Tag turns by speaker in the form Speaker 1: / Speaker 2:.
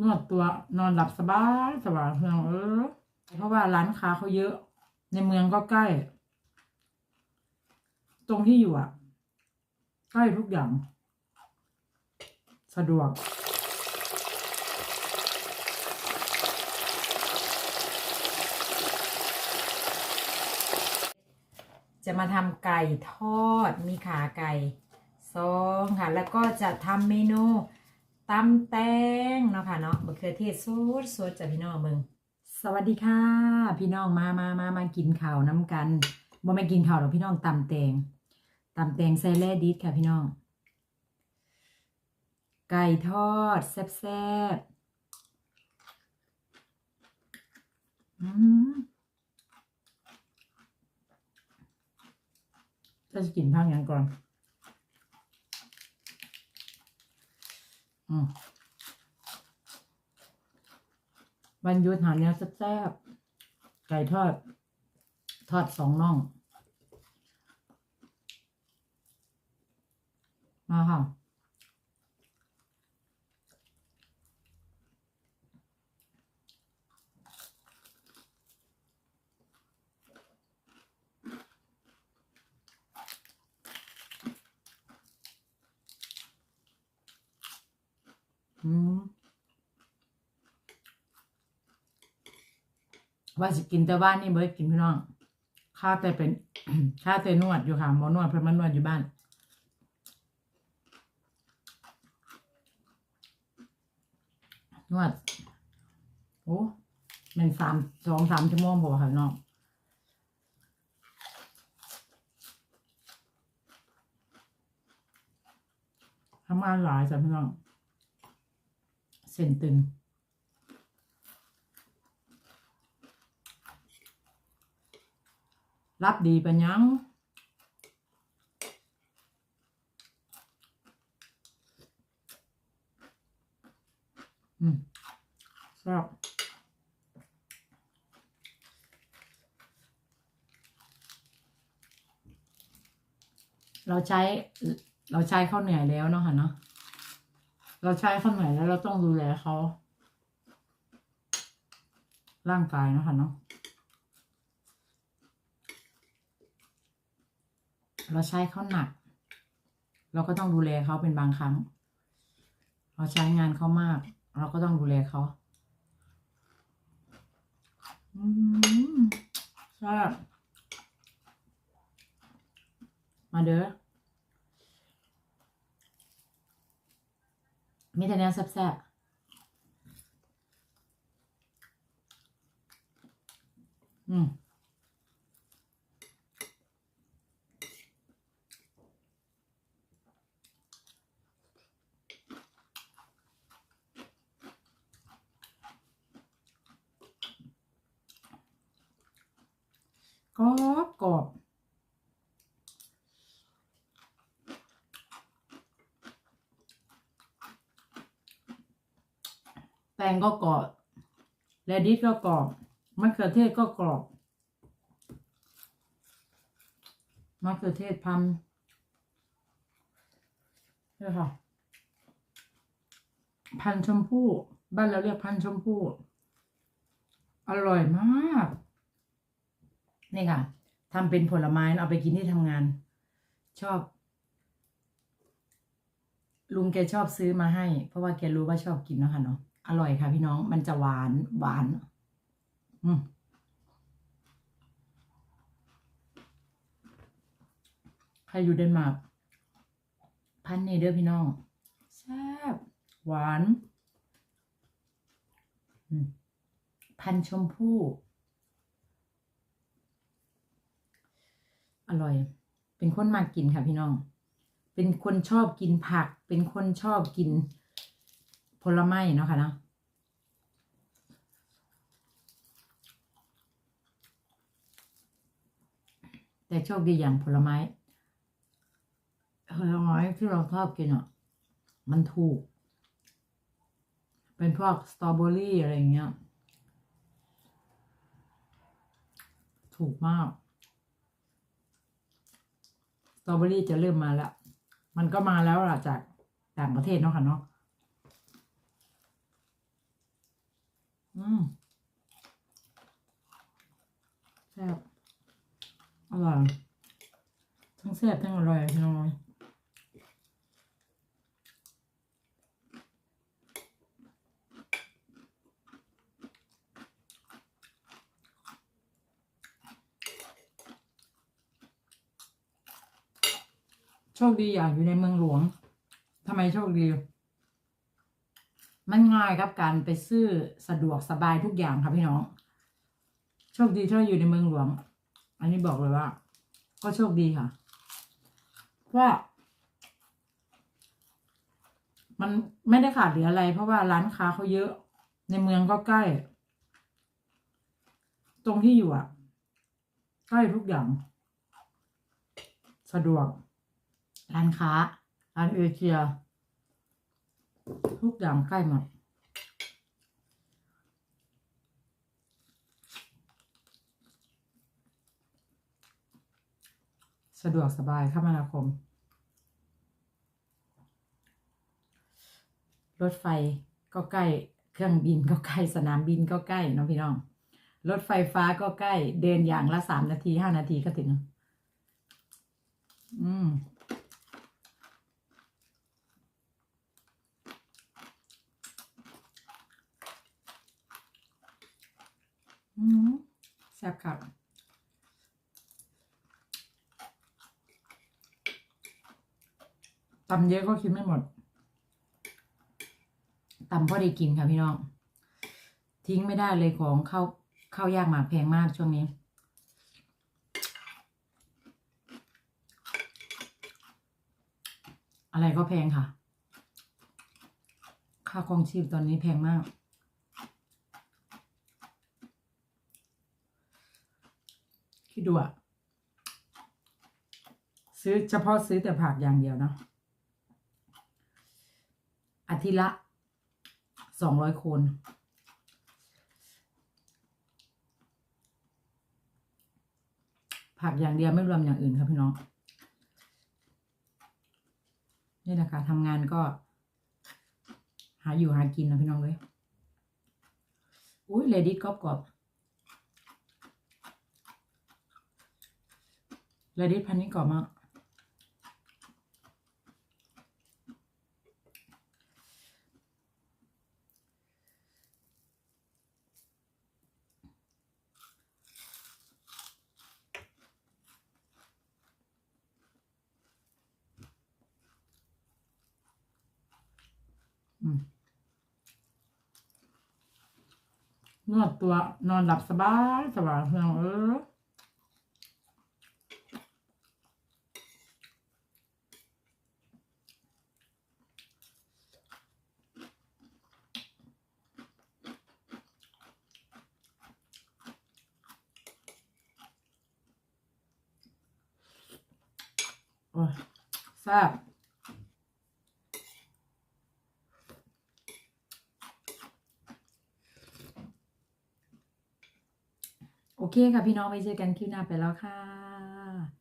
Speaker 1: นวดตัวนอนหลับสบายสบายเพียงเออเพราะว่าร้านค้าเขาเยอะ ในเมืองก็ใกล้ ตรงที่อยู่อะ ใกล้ทุกอย่าง สะดวกจะมาทำไก่ทอดมีขาไก่ซองค่ะ แล้วก็จะทำเมนู ตำแตงเนาะค่ะเนาะมะเขือเทศสดสดจากพี่น้องเบิงสวัสดีค่ะ พี่น้องมามามามากินข้าวน้ำกันบ่ไม่กินข้าวหรอกพี่น้องตำแตงตำแตงใส่แร่ดิสค่ะพี่น้อง ไก่ทอดแซ่บๆอืมจะกินพังยังก่อน อืม วันหยุดหาเนื้อแซ่บๆไก่ทอด ทอดสองน่อง มาค่ะ ว่าสิกินแต่บ้านนี่เบิดกินพี่น้องข้าแต่เป็นข้าแต่นวดอยู่ค่ะหมอนวดเพิ่นมานวดอยู่บ้านนวดโอ้แมันสามสองสามชั่วโมงพอค่ะน้องทำงานหลายจ้ะพี่น้อง ส้นตึง รับดีปะยังอืมชอบเราใช้เราใช้เขาวเหนื่อยแล้วเนาะค่ะเนาะ เราใช้เขาเหนื่อยแล้วเราต้องดูแลเขา ร่างกายนะคะเนาะเราใช้เขาหนัก เราก็ต้องดูแลเขาเป็นบางครั้ง เราใช้งานเขามาก เราก็ต้องดูแลเขาอืมแซ่บมาเด้อ มีแต่แนวแซ่บๆอืม กรอบกรอบ แต งก็กรอบแรดิสก็กรอบมะเขือเทศก็กรอบมะเขือเทศพันธุ์นี่ค่ะ พันชมพู่ บ้านเราเรียกพันชมพู่ อร่อยมาก นี่ค่ะทำเป็นผลไม้เอาไปกินที่ทำงาน ชอบ ลุงแกชอบซื้อมาให้ เพราะว่าแกรู้ว่าชอบกินเนาะค่ะเนาะ อร่อยค่ะพี่น้องมันจะหวานหวาน อืมใครอยู่เดนมาร์กพันนี่เด้อพี่น้องแซ่บหวานอืมพันชมพู่ อร่อย เป็นคนมากกินค่ะพี่น้อง เป็นคนชอบกินผัก เป็นคนชอบกิน ผลไม้เนาะค่ะเนาะแต่โชคดีอย่างผลไม้ผลไม้ที่เราชอบกินอะมันถูก เป็นพวกสตรอเบอรี่อะไรอย่างเงี้ย ถูกมาก สตรอเบอรี่จะเริ่มมาแล้ว มันก็มาแล้วล่ะจากต่างประเทศเนาะค่ะเนาะ อืมแซ่บอร่อยทั้งแซ่บทั้งอร่อยพี่น้องโชคดีอย่างอยู่ในเมืองหลวงทำไมโชคดี มันง่ายครับการไปซื้อสะดวกสบายทุกอย่างครับพี่น้อง ชคดีที่เราอยู่ในเมืองหลวง อันนี้บอกเลยว่า ก็โชคดีค่ะ เพราะมันไม่ได้ขาดเหลืออะไร เพราะว่าร้านค้าเขาเยอะ ในเมืองก็ใกล้ ตรงที่อยู่อะ ใกล้ทุกอย่าง สะดวก ร้านค้า ร้านเอเชีย ทุกอย่างใกล้หมด สะดวกสบายคมนาคม รถไฟก็ใกล้ เครื่องบินก็ใกล้ สนามบินก็ใกล้น้องพี่น้อง รถไฟฟ้าก็ใกล้ เดินอย่างละสามนาทีห้านาทีก็ถึง อืมอืมแซ่บครั ตำเยอะก็กินไม่หมดตำพอได้กินค่ะพี่น้อง ทิ้งไม่ได้เลยของข้าวข้าวยากหมากแพงมากช่วงนี้ อะไรก็แพงค่ะ ค่าครองชีพตอนนี้แพงมากคิดดูอะซื้อเฉพาะซื้อแต่ผักอย่างเดียวเนาะ อาทิตย์ละสองร้อยคน ผักอย่างเดียวไม่รวมอย่างอื่นครับพี่น้อง นี่แหละค่ะทำงานก็ หาอยู่หากินนะพี่น้องเลย อุ้ยเลดี้กรอบกรอบเลดี้พันนี้กรอบมาก อืม นวดตัวนอนหลับสบายสบายเพียงเออโอ้ยแซ่บ โอเคค่ะพี่น้องไปเจอกันคลิปหน้าไปแล้วค่ะ